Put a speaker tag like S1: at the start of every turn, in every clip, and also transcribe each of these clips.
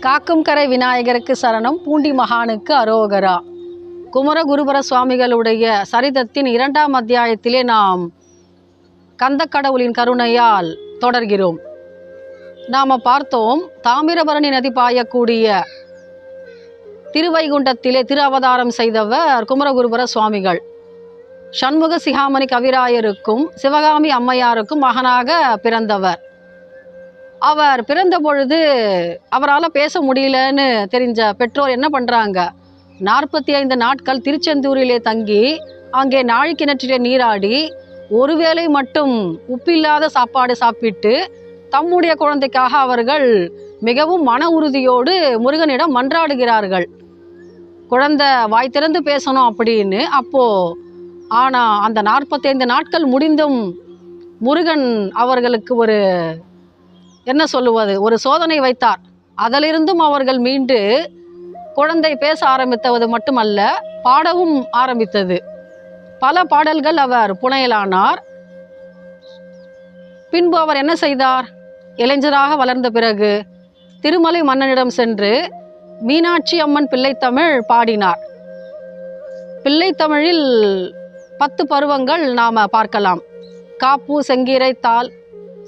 S1: காக்கும் கரை விநாயகருக்கு சரணம் பூண்டி மகானுக்கு அரோகரா. குமரகுருபர சுவாமிகளுடைய சரிதத்தின் இரண்டாம் அத்தியாயத்திலே நாம் கந்தக்கடவுளின் கருணையால் தொடர்கிறோம். நாம் பார்த்தோம் தாமிரபரணி நதி பாயக்கூடிய திருவைகுண்டத்திலே திரு அவதாரம் செய்தவர் குமரகுருபர சுவாமிகள். சண்முக சிகாமணி கவிராயருக்கும் சிவகாமி அம்மையாருக்கும் மகனாக பிறந்தவர். அவர் பிறந்த பொழுது அவரால் பேச முடியலன்னு தெரிஞ்ச பெற்றோர் என்ன பண்ணுறாங்க நாற்பத்தி ஐந்து நாட்கள் திருச்செந்தூரிலே தங்கி அங்கே நாழிக்கிணற்றிலே நீராடி ஒருவேளை மட்டும் உப்பில்லாத சாப்பாடு சாப்பிட்டு தம்முடைய குழந்தைக்காக அவர்கள் மிகவும் மன உறுதியோடு முருகனிடம் மன்றாடுகிறார்கள். குழந்தை வாய் திறந்து பேசணும் அப்படின்னு. அப்போ ஆனால் அந்த நாற்பத்தைந்து நாட்கள் முடிந்தும் முருகன் அவர்களுக்கு ஒரு என்ன சொல்லுவது? ஒரு சோதனை வைத்தார். அதிலிருந்தும் அவர்கள் மீண்டு குழந்தை பேச ஆரம்பித்தது மட்டுமல்ல பாடவும் ஆரம்பித்தது. பல பாடல்கள் அவர் புனையலானார். பின்பு அவர் என்ன செய்தார்? இளைஞராக வளர்ந்த பிறகு திருமலை மன்னனிடம் சென்று மீனாட்சி அம்மன் பிள்ளைத்தமிழ் பாடினார். பிள்ளைத்தமிழில் பத்து பருவங்கள் நாம் பார்க்கலாம். காப்பு செங்கீரை தாள்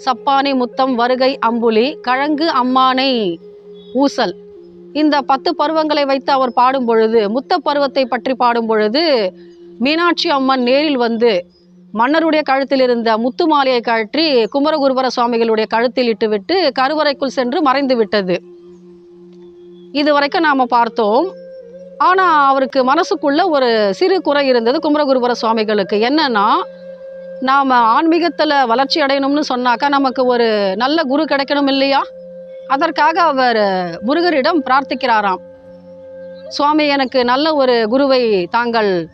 S1: சப்பானை முத்தம் வருகை அம்புலி கழங்கு அம்மானை ஊசல். இந்த பத்து பருவங்களை வைத்து அவர் பாடும் பொழுது முத்த பருவத்தை பற்றி பாடும் பொழுது மீனாட்சி அம்மன் நேரில் வந்து மன்னருடைய கழுத்தில் இருந்த முத்து மாலையை கழற்றி குமரகுருபர சுவாமிகளுடைய கழுத்தில் இட்டுவிட்டு கருவறைக்குள் சென்று மறைந்து விட்டது. இது வரைக்கும் நாம் பார்த்தோம். ஆனால் அவருக்கு மனசுக்குள்ள ஒரு சிறு குறை இருந்தது குமரகுருபர சுவாமிகளுக்கு. என்னன்னா நாம் ஆன்மீகத்தில் வளர்ச்சி அடையணும்னு சொன்னாக்கா நமக்கு ஒரு நல்ல குரு கிடைக்கணும் இல்லையா? அதற்காக அவர் முருகரிடம் பிரார்த்திக்கிறாராம். சுவாமி எனக்கு நல்ல ஒரு குருவை தாங்கள்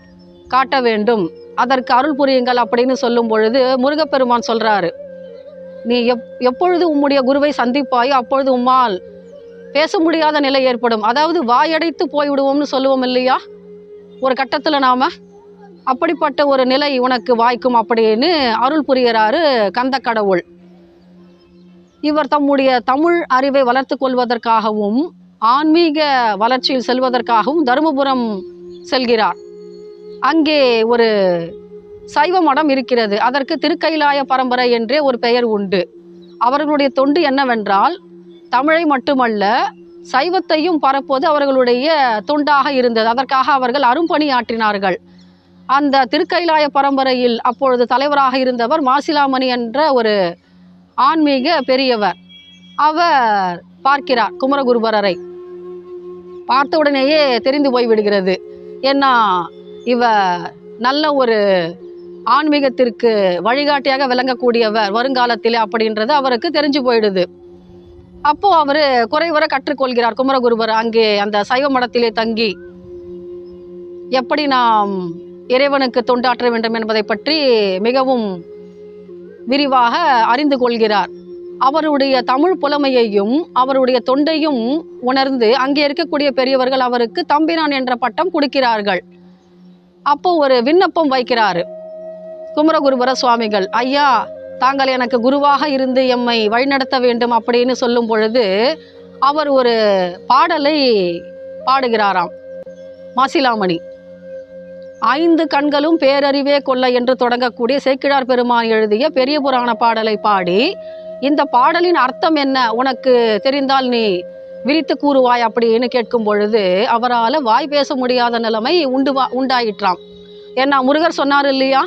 S1: காட்ட வேண்டும். அதற்கு அருள் புரியுங்கள் அப்படின்னு சொல்லும் பொழுது முருகப்பெருமான் சொல்கிறாரு நீ எப் எப்பொழுது உம்முடைய குருவை சந்திப்பாயோ அப்பொழுது உம்மால் பேச முடியாத நிலை ஏற்படும். அதாவது வாயடைத்து போய்விடுவோம்னு சொல்லுவோம் இல்லையா? ஒரு கட்டத்தில் நாம் அப்படிப்பட்ட ஒரு நிலை உனக்கு வாய்க்கும் அப்படின்னு அருள் புரிகிறாரு கந்த கடவுள். இவர் தம்முடைய தமிழ் அறிவை வளர்த்து கொள்வதற்காகவும் ஆன்மீக வளர்ச்சியில் செல்வதற்காகவும் தருமபுரம் செல்கிறார். அங்கே ஒரு சைவ மடம் இருக்கிறது. அதற்கு திருக்கைலாய பரம்பரை என்றே ஒரு பெயர் உண்டு. அவர்களுடைய தொண்டு என்னவென்றால் தமிழை மட்டுமல்ல சைவத்தையும் பரப்புவது அவர்களுடைய தொண்டாக இருந்தது. அதற்காக அவர்கள் அரும்பணி அந்த திருக்கைலாய பரம்பரையில் அப்பொழுது தலைவராக இருந்தவர் மாசிலாமணி என்ற ஒரு ஆன்மீக பெரியவர். அவர் பார்க்கிறார் குமரகுருபரரை. பார்த்த உடனேயே தெரிந்து போய் விடுகிறது ஏன்னா இவ நல்ல ஒரு ஆன்மீகத்திற்கு வழிகாட்டியாக விளங்கக்கூடியவர். வருங்காலத்திலே அப்படின்றது அவருக்கு தெரிஞ்சு போயிடுது. அப்போது அவர் குறைவர கற்றுக்கொள்கிறார் குமரகுருபர். அங்கே அந்த சைவ மடத்திலே தங்கி எப்படி நாம் இறைவனுக்கு தொண்டாற்ற வேண்டும் என்பதை பற்றி மிகவும் விரிவாக அறிந்து கொள்கிறார். அவருடைய தமிழ் புலமையையும் அவருடைய தொண்டையும் உணர்ந்து அங்கே இருக்கக்கூடிய பெரியவர்கள் அவருக்கு தம்பிரான் என்ற பட்டம் கொடுக்கிறார்கள். அப்போ ஒரு விண்ணப்பம் வைக்கிறாரு. குமரகுருபர சுவாமிகள் ஐயா தாங்கள் எனக்கு குருவாக இருந்து எம்மை வழிநடத்த வேண்டும் அப்படின்னு சொல்லும் பொழுது அவர் ஒரு பாடலை பாடுகிறாராம். மாசிலாமணி. ஐந்து கண்களும் பேரறிவே கொள்ள என்று தொடங்கக்கூடிய சேக்கிழார் பெருமான் எழுதிய பெரிய புராண பாடலை பாடி இந்த பாடலின் அர்த்தம் என்ன? உனக்கு தெரிந்தால் நீ விரித்து கூறுவாய் அப்படின்னு கேட்கும் பொழுது அவரால் வாய் பேச முடியாத நிலைமை உண்டு உண்டாயிற்றாம். ஏன்னா முருகர் சொன்னார் இல்லையா?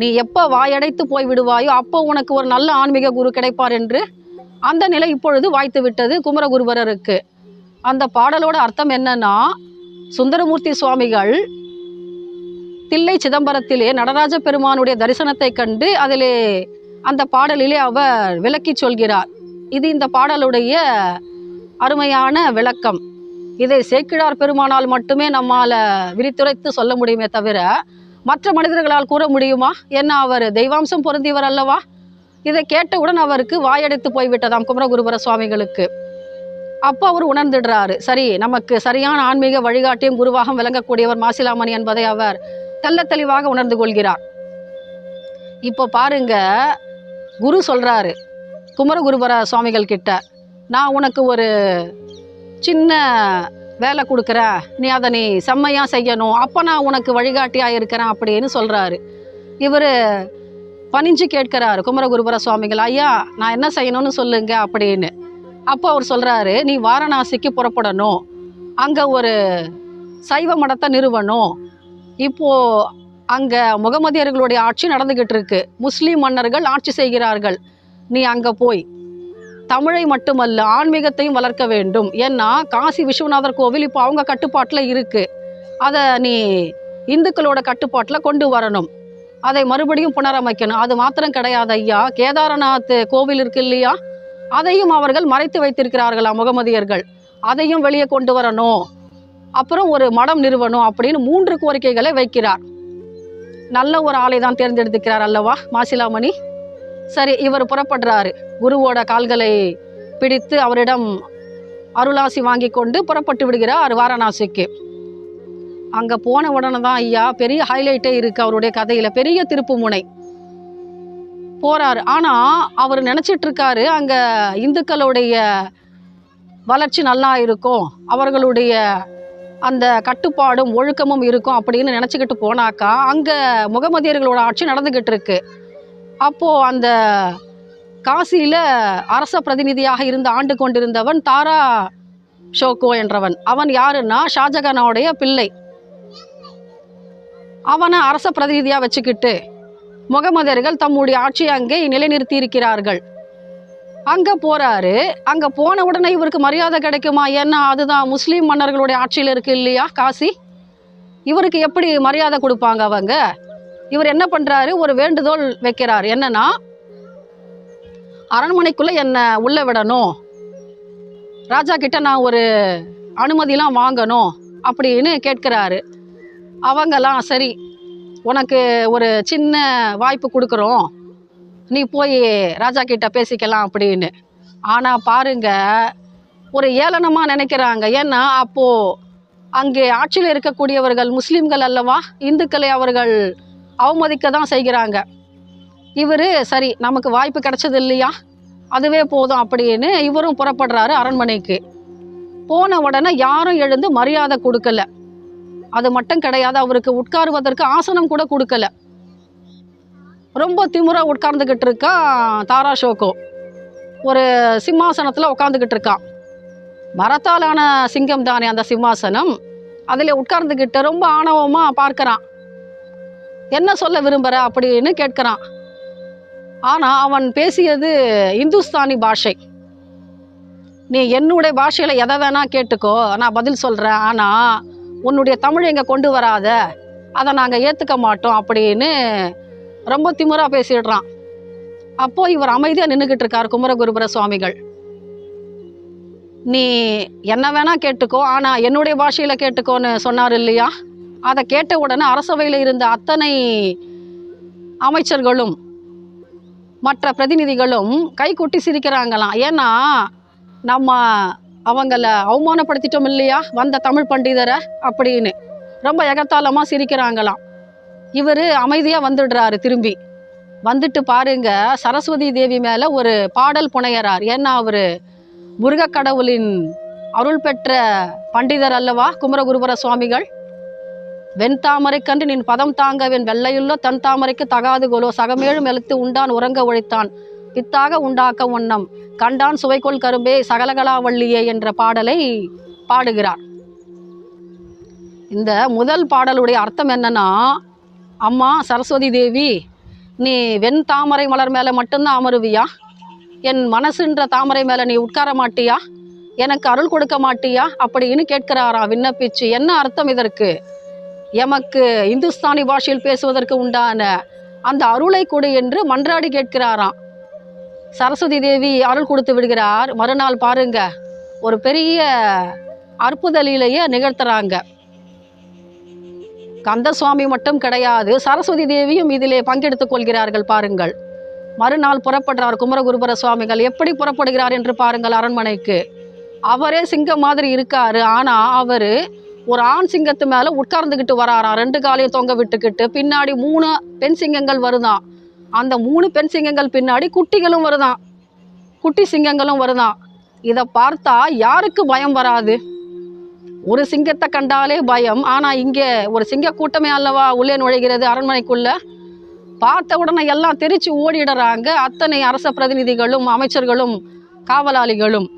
S1: நீ எப்போ வாயடைத்து போய் விடுவாயோ அப்போ உனக்கு ஒரு நல்ல ஆன்மீக குரு கிடைப்பார் என்று. அந்த நிலை இப்பொழுது வாய்த்து விட்டது குமரகுருபரருக்கு அந்த பாடலோட அர்த்தம் என்னன்னா சுந்தரமூர்த்தி சுவாமிகள் தில்லை சிதம்பரத்திலே நடராஜ பெருமானுடைய தரிசனத்தை கண்டு அதிலே அந்த பாடலிலே அவர் விளக்கி சொல்கிறார். இது இந்த பாடலுடைய அருமையான விளக்கம். இதை சேக்கிழார் பெருமானால் மட்டுமே நம்மால் விரித்துரைத்து சொல்ல முடியுமே தவிர மற்ற மனிதர்களால் கூற முடியுமா? என்ன அவர் தெய்வாம்சம் பொருந்தியவர் அல்லவா? இதை கேட்டவுடன் அவருக்கு வாயடைத்து போய்விட்டதாம் குமரகுருபர சுவாமிகளுக்கு. அப்போ அவர் உணர்ந்துடுறாரு சரி நமக்கு சரியான ஆன்மீக வழிகாட்டியும் குருவாகம் விளங்கக்கூடியவர் மாசிலாமணி என்பதை அவர் தெல்ல தெளிவாக உணர்ந்து கொள்கிறார். இப்போ பாருங்க குரு சொல்கிறாரு குமரகுருபர சுவாமிகள் கிட்ட நான் உனக்கு ஒரு சின்ன வேலை கொடுக்குற நீ அதை நீ செம்மையாக செய்யணும். அப்போ நான் உனக்கு வழிகாட்டியாக இருக்கிறேன் அப்படின்னு சொல்கிறாரு இவர் பணிஞ்சு கேட்கிறாரு குமரகுருபர சுவாமிகள் ஐயா நான் என்ன செய்யணும்னு சொல்லுங்க அப்படின்னு. அப்போ அவர் சொல்கிறாரு நீ வாரணாசிக்கு புறப்படணும். அங்கே ஒரு சைவ மடத்தை நிறுவனம் இப்போது அங்கே முகமதியர்களுடைய ஆட்சி நடந்துக்கிட்டு இருக்கு முஸ்லீம் மன்னர்கள் ஆட்சி செய்கிறார்கள். நீ அங்கே போய் தமிழை மட்டுமல்ல ஆன்மீகத்தையும் வளர்க்க வேண்டும். ஏன்னா காசி விஸ்வநாதர் கோவில் இப்போ அவங்க கட்டுப்பாட்டில் இருக்கு. அதை நீ இந்துக்களோட கட்டுப்பாட்டில் கொண்டு வரணும். அதை மறுபடியும் புனரமைக்கணும். அது மாத்திரம் கிடையாது ஐயா. கேதாரநாத் கோவில் இருக்கு இல்லையா? அதையும் அவர்கள் மறைத்து வைத்திருக்கிறார்களா முகமதியர்கள்? அதையும் வெளியே கொண்டு வரணும். அப்புறம் ஒரு மடம் நிறுவனம் அப்படின்னு மூன்று கோரிக்கைகளை வைக்கிறார். நல்ல ஒரு ஆளை தான் தேர்ந்தெடுத்துக்கிறார் அல்லவா மாசிலாமணி? சரி இவர் புறப்படுறாரு. குருவோட கால்களை பிடித்து அவரிடம் அருளாசி வாங்கி கொண்டு புறப்பட்டு விடுகிறார் வாரணாசிக்கு. அங்கே போன உடனே தான் ஐயா பெரிய ஹைலைட்டே இருக்கு அவருடைய கதையில் பெரிய திருப்பு முனை. போறாரு. ஆனால் அவர் நினச்சிட்டு இருக்காரு அங்கே இந்துக்களுடைய வளர்ச்சி நல்லா இருக்கும் அவர்களுடைய அந்த கட்டுப்பாடும் ஒழுக்கமும் இருக்கும் அப்படின்னு நினச்சிக்கிட்டு போனாக்கா அங்கே முகமதியர்களோட ஆட்சி நடந்துக்கிட்டு இருக்கு. அப்போது அந்த காசியில் அரச பிரதிநிதியாக இருந்து ஆண்டு கொண்டிருந்தவன் தாரா ஷோகோ என்றவன். அவன் யாருன்னா ஷாஜகானோடைய பிள்ளை. அவனை அரச பிரதிநிதியாக வச்சுக்கிட்டு முகமதியர்கள் தம்முடைய ஆட்சியை அங்கே நிலைநிறுத்தி இருக்கிறார்கள். அங்கே போகிறாரு அங்கே போன உடனே இவருக்கு மரியாதை கிடைக்குமா? ஏன்னா அதுதான் முஸ்லீம் மன்னர்களுடைய ஆட்சியில் இருக்கு இல்லையா காசி? இவருக்கு எப்படி மரியாதை கொடுப்பாங்க அவங்க? இவர் என்ன பண்ணுறாரு ஒரு வேண்டுதோள் வைக்கிறார். என்னன்னா அரண்மனைக்குள்ளே என்னை உள்ளே விடணும். ராஜா கிட்ட நான் ஒரு அனுமதிலாம் வாங்கணும் அப்படின்னு கேட்குறாரு. அவங்கெல்லாம் சரி உனக்கு ஒரு சின்ன வாய்ப்பு கொடுக்குறோம். நீ போய் ராஜா கிட்ட பேசிக்கலாம் அப்படின்னு. ஆனால் பாருங்க ஒரு ஏளனமாக நினைக்கிறாங்க. ஏன்னா அப்போது அங்கே ஆட்சியில் இருக்கக்கூடியவர்கள் முஸ்லீம்கள் அல்லவா? இந்துக்களை அவர்கள் அவமதிக்க தான் செய்கிறாங்க. இவர் சரி நமக்கு வாய்ப்பு கிடைச்சது இல்லையா? அதுவே போதும் அப்படின்னு இவரும் புறப்படுறாரு அரண்மனைக்கு. போன உடனே யாரும் எழுந்து மரியாதை கொடுக்கல. அது மட்டும் கிடையாது அவருக்கு உட்காருவதற்கு ஆசனம் கூட கொடுக்கல. ரொம்ப திமுறா உட்கார்ந்துக்கிட்டு இருக்கான் தாரா ஷோகோ. ஒரு சிம்மாசனத்தில் உட்காந்துக்கிட்டு இருக்கான் மரத்தாலான சிங்கம் தானே அந்த சிம்மாசனம். அதில் உட்கார்ந்துக்கிட்டு ரொம்ப ஆணவமாக பார்க்கறான் என்ன சொல்ல விரும்புகிற அப்படின்னு கேட்குறான் ஆனால் அவன் பேசியது இந்துஸ்தானி பாஷை. நீ என்னுடைய பாஷையில் எதை வேணால் கேட்டுக்கோ நான் பதில் சொல்கிறேன் ஆனால் உன்னுடைய தமிழ் இங்கே கொண்டு வராத. அதை நாங்கள் ஏற்றுக்க மாட்டோம் அப்படின்னு ரொம்ப திமுறாக பேசிடுறான். அப்போது இவர் அமைதியாக நின்றுக்கிட்டு இருக்கார் குமரகுருபுர சுவாமிகள். நீ என்ன வேணால் கேட்டுக்கோ ஆனால் என்னுடைய பாஷையில் கேட்டுக்கோன்னு சொன்னார் இல்லையா? அதை கேட்ட உடனே அரசவையில் இருந்த அத்தனை அமைச்சர்களும் மற்ற பிரதிநிதிகளும் கைகொட்டி சிரிக்கிறாங்களாம். ஏன்னா நம்ம அவங்கள அவமானப்படுத்திட்டோம் இல்லையா? வந்த தமிழ் பண்டிதரை அப்படின்னு ரொம்ப எகத்தாளமாக சிரிக்கிறாங்களாம். இவர் அமைதியாக வந்துடுறாரு திரும்பி. வந்துட்டு பாருங்க சரஸ்வதி தேவி மேலே ஒரு பாடல் புனையறார். ஏன்னா அவர் முருகக் கடவுளின் அருள் பெற்ற பண்டிதர் அல்லவா குமரகுருபர சுவாமிகள்? வெண்தாமரைக்கன்று நின் பதம் தாங்க வெள்ளையுள்ள தன் தாமரைக்கு தகாது கோலோ சகமேழும் எழுத்து உண்டான் உறங்க உழைத்தான் பித்தாக உண்டாக்க உண்ணம் கண்டான் சுவைக்கொள் கரும்பே சகலகலாவள்ளியே என்ற பாடலை பாடுகிறார். இந்த முதல் பாடலுடைய அர்த்தம் என்னன்னா அம்மா சரஸ்வதி தேவி நீ வெண் தாமரை மலர் மேலே மட்டும்தான் அமருவியா? என் மனசுன்ற தாமரை மேலே நீ உட்கார மாட்டியா? எனக்கு அருள் கொடுக்க மாட்டியா? அப்படின்னு கேட்கிறாரா விண்ணப்பிச்சு. என்ன அர்த்தம் இதற்கு? எமக்கு இந்துஸ்தானி பாஷையில் பேசுவதற்கு உண்டான அந்த அருளை கொடு என்று மன்றாடி கேட்கிறாராம். சரஸ்வதி தேவி அருள் கொடுத்து விடுகிறார். மறுநாள் பாருங்க ஒரு பெரிய அற்புதலிலேயே நிகழ்த்துறாங்க. கந்தசுவாமி மட்டும் கிடையாது சரஸ்வதி தேவியும் இதிலே பங்கெடுத்துக் கொள்கிறார்கள் பாருங்கள். மறுநாள் புறப்படுறார் குமரகுருபர சுவாமிகள். எப்படி புறப்படுகிறார் என்று பாருங்கள் அரண்மனைக்கு. அவரே சிங்கம் மாதிரி இருக்காரு. ஆனா அவர் ஒரு ஆண் சிங்கத்து மேல உட்கார்ந்துக்கிட்டு வராராம் ரெண்டு காலையும் தொங்க விட்டுக்கிட்டு பின்னாடி மூணு பெண் சிங்கங்கள் வருதான் அந்த மூணு பெண் சிங்கங்கள் பின்னாடி குட்டிகளும் வருதான் குட்டி சிங்கங்களும் வருதான் இதை பார்த்தா யாருக்கு பயம் வராது? ஒரு சிங்கத்தை கண்டாலே பயம். ஆனால் இங்கே ஒரு சிங்க கூட்டமே அல்லவா உள்ளே நுழைகிறது அரண்மனைக்குள்ள? பார்த்த உடனே எல்லாம் தெரிச்சு ஓடிடுறாங்க. அத்தனை அரச பிரதிநிதிகளும் அமைச்சர்களும் காவலாளிகளும்.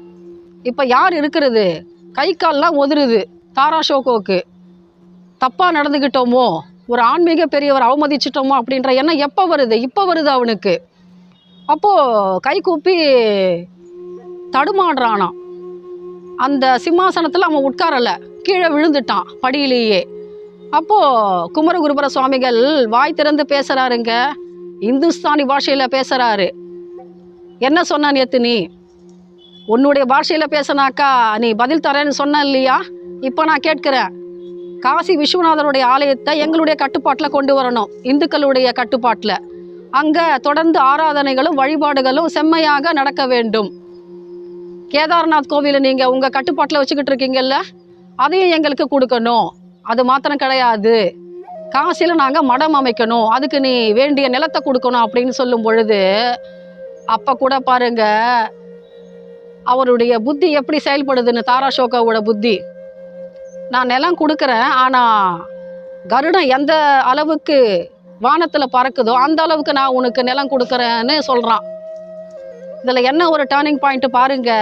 S1: இப்போ யார் இருக்கிறது? கை கால்லாம் ஒதுருது தாரா ஷோகோக்கு தப்பாக நடந்துக்கிட்டோமோ ஒரு ஆன்மீக பெரியவர் அவமதிச்சிட்டோமோ அப்படின்ற எண்ணம் எப்போ வருது? இப்போ வருது அவனுக்கு. அப்போது கை கூப்பி தடுமாடுறானாம் அந்த சிம்மாசனத்தில் அவன் உட்காரலை. கீழே விழுந்துட்டான் படியிலேயே. அப்போது குமரகுருபர சுவாமிகள் வாய் திறந்து பேசுகிறாருங்க இந்துஸ்தானி பாஷையில் பேசுகிறாரு என்ன சொன்ன நேத்து நீ? உன்னுடைய பாஷையில் பேசினாக்கா நீ பதில் தரேன்னு சொன்ன இல்லையா? இப்போ நான் கேட்குறேன். காசி விஸ்வநாதருடைய ஆலயத்தை எங்களுடைய கட்டுப்பாட்டில் கொண்டு வரணும். இந்துக்களுடைய கட்டுப்பாட்டில். அங்கே தொடர்ந்து ஆராதனைகளும் வழிபாடுகளும் செம்மையாக நடக்க வேண்டும். கேதார்நாத் கோவிலை நீங்கள் உங்கள் கட்டுப்பாட்டில் வச்சுக்கிட்டு இருக்கீங்கல்ல அதையும் எங்களுக்கு கொடுக்கணும். அது மாத்திரம் கிடையாது. காசியில் நாங்கள் மடம் அமைக்கணும். அதுக்கு நீ வேண்டிய நிலத்தை கொடுக்கணும் அப்படின்னு சொல்லும் பொழுது அப்போ கூட பாருங்க அவருடைய புத்தி எப்படி செயல்படுதுன்னு தாரா ஷோகாவோட புத்தி. நான் நிலம் கொடுக்குறேன் ஆனால் கருடம் எந்த அளவுக்கு வானத்தில் பறக்குதோ அந்த அளவுக்கு நான் உனக்கு நிலம் கொடுக்குறேன்னு சொல்கிறான் இதில் என்ன ஒரு டேர்னிங் பாயிண்ட் பாருங்க?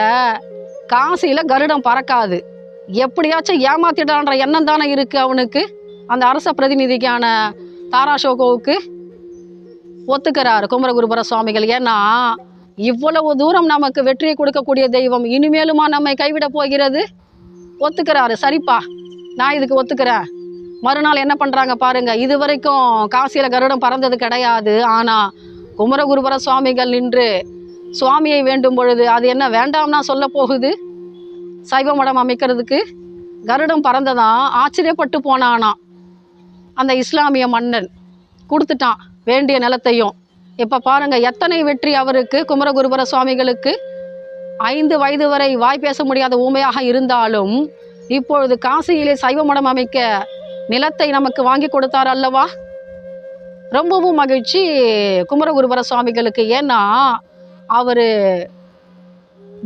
S1: காசியில் கருடம் பறக்காது. எப்படியாச்சும் ஏமாத்திடான்ற எண்ணம் தானே இருக்குது அவனுக்கு? அந்த அரச பிரதிநிதிக்கான தாரா ஷோகோவுக்கு ஒத்துக்கிறாரு குமரகுருபர சுவாமிகள். ஏன்னா இவ்வளவு தூரம் நமக்கு வெற்றியை கொடுக்கக்கூடிய தெய்வம் இனிமேலுமா நம்மை கைவிட போகிறது? ஒத்துக்கிறாரு. சரிப்பா நான் இதுக்கு ஒத்துக்கிறேன். மறுநாள் என்ன பண்ணுறாங்க பாருங்க இது வரைக்கும் காசியில் கருடம் பறந்தது கிடையாது. ஆனால் குமரகுருபர சுவாமிகள் நின்று சுவாமியை வேண்டும் பொழுது அது என்ன வேண்டாம்னா சொல்ல போகுது? சைவ மடம் அமைக்கிறதுக்கு. கருடம் பறந்ததான் ஆச்சரியப்பட்டு போனானாம் அந்த இஸ்லாமிய மன்னன் கொடுத்துட்டான் வேண்டிய நிலத்தையும். இப்போ பாருங்கள் எத்தனை வெற்றி அவருக்கு குமரகுருபர சுவாமிகளுக்கு. ஐந்து வயது வரை வாய் பேச முடியாத ஊமையாக இருந்தாலும் இப்பொழுது காசியிலே சைவ மடம் அமைக்க நிலத்தை நமக்கு வாங்கி கொடுத்தார் அல்லவா? ரொம்பவும் மகிழ்ச்சி குமரகுருபர சுவாமிகளுக்கு. ஏன்னா அவர்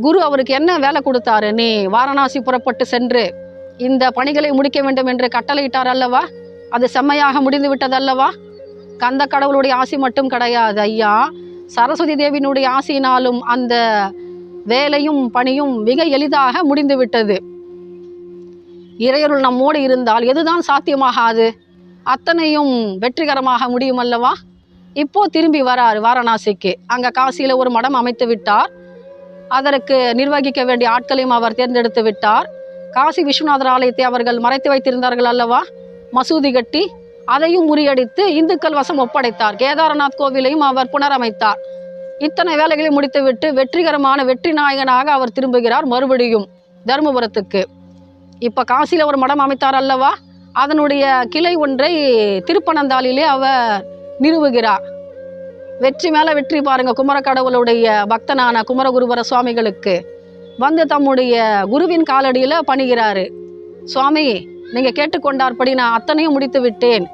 S1: குரு அவருக்கு என்ன வேலை கொடுத்தாரு? நீ வாரணாசி புறப்பட்டு சென்று இந்த பணிகளை முடிக்க வேண்டும் என்று கட்டளையிட்டார் அல்லவா? அது செம்மையாக முடிந்து விட்டதல்லவா கந்த கடவுளுடைய ஆசி மட்டும் கிடையாது ஐயா. சரஸ்வதி தேவியினுடைய ஆசையினாலும் அந்த வேலையும் பணியும் மிக எளிதாக முடிந்து விட்டது. இறையருள் நம்மோடு இருந்தால் எதுதான் சாத்தியமாகாது? அத்தனையும் வெற்றிகரமாக முடியும் அல்லவா? இப்போ திரும்பி வராரு வாரணாசிக்கு. அங்க காசியில ஒரு மடம் அமைத்து விட்டார். அதற்கு நிர்வகிக்க வேண்டிய ஆட்களையும் அவர் தேர்ந்தெடுத்து விட்டார். காசி விஸ்வநாதர் ஆலயத்தை அவர்கள் மறைத்து வைத்திருந்தார்கள் அல்லவா? மசூதி கட்டி அதையும் முறியடித்து இந்துக்கள் வசம் ஒப்படைத்தார். கேதாரநாத் கோவிலையும் அவர் புனரமைத்தார். இத்தனை வேலைகளை முடித்துவிட்டு வெற்றிகரமான வெற்றி நாயகனாக அவர் திரும்புகிறார் மறுபடியும் தருமபுரத்துக்கு. இப்போ காசியில் ஒரு மடம் அமைத்தார் அல்லவா? அதனுடைய கிளை ஒன்றை திருப்பனந்தாளிலே அவர் நிறுவுகிறார் வெற்றி மேல வெற்றி பாருங்க குமரக்கடவுளுடைய பக்தனான குமரகுருபர சுவாமிகளுக்கு. வந்து தம்முடைய குருவின் காலடியில் பணிகிறாரு. சுவாமி நீங்க கேட்டுக்கொண்டார்படி நான் அத்தனையும் முடித்து விட்டேன்.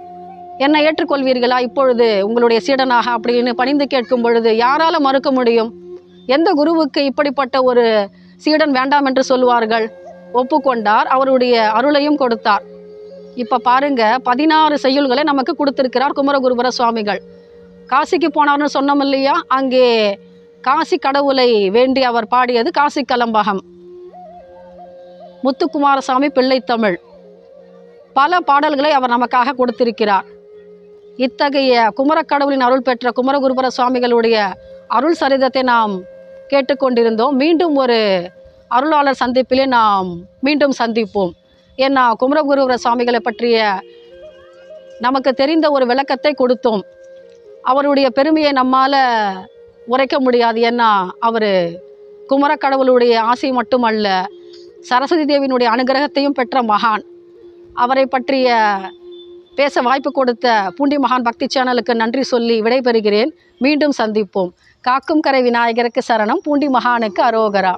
S1: என்னை ஏற்றுக்கொள்வீர்களா? இப்பொழுது உங்களுடைய சீடனாக அப்படின்னு பணிந்து கேட்கும் பொழுது யாரால மறுக்க முடியும்? எந்த குருவுக்கு இப்படிப்பட்ட ஒரு சீடன் வேண்டாம் என்று சொல்லுவார்கள்? ஒப்புக்கொண்டார் அவருடைய அருளையும் கொடுத்தார். இப்போ பாருங்க பதினாறு செய்யுள்களை நமக்கு கொடுத்துருக்கிறார் குமரகுருபர சுவாமிகள். காசிக்கு போனார்னு சொன்னோம் இல்லையா? அங்கே காசி கடவுளை வேண்டி அவர் பாடியது காசி கலம்பகம். முத்துக்குமாரசாமி பிள்ளைத்தமிழ் பல பாடல்களை அவர் நமக்காக கொடுத்திருக்கிறார். இத்தகைய குமரக்கடவுளின் அருள் பெற்ற குமரகுருபர சுவாமிகளுடைய அருள் சரிதத்தை நாம் கேட்டுக்கொண்டிருந்தோம். மீண்டும் ஒரு அருளாளர் சந்திப்பிலே நாம் மீண்டும் சந்திப்போம். ஏன்னா குமரகுருவர சுவாமிகளை பற்றிய நமக்கு தெரிந்த ஒரு விளக்கத்தை கொடுத்தோம். அவருடைய பெருமையை நம்மால் உரைக்க முடியாது ஏன்னா அவர் குமரக்கடவுளுடைய ஆசை மட்டுமல்ல சரஸ்வதி தேவியினுடைய அனுகிரகத்தையும் பெற்ற மகான். அவரை பற்றிய பேச வாய்ப்பு கொடுத்த பூண்டி மகான் பக்தி சேனலுக்கு நன்றி சொல்லி விடைபெறுகிறேன். மீண்டும் சந்திப்போம். காக்கும் கரை விநாயகருக்கு சரணம். பூண்டி மகானுக்கு அரோகரா.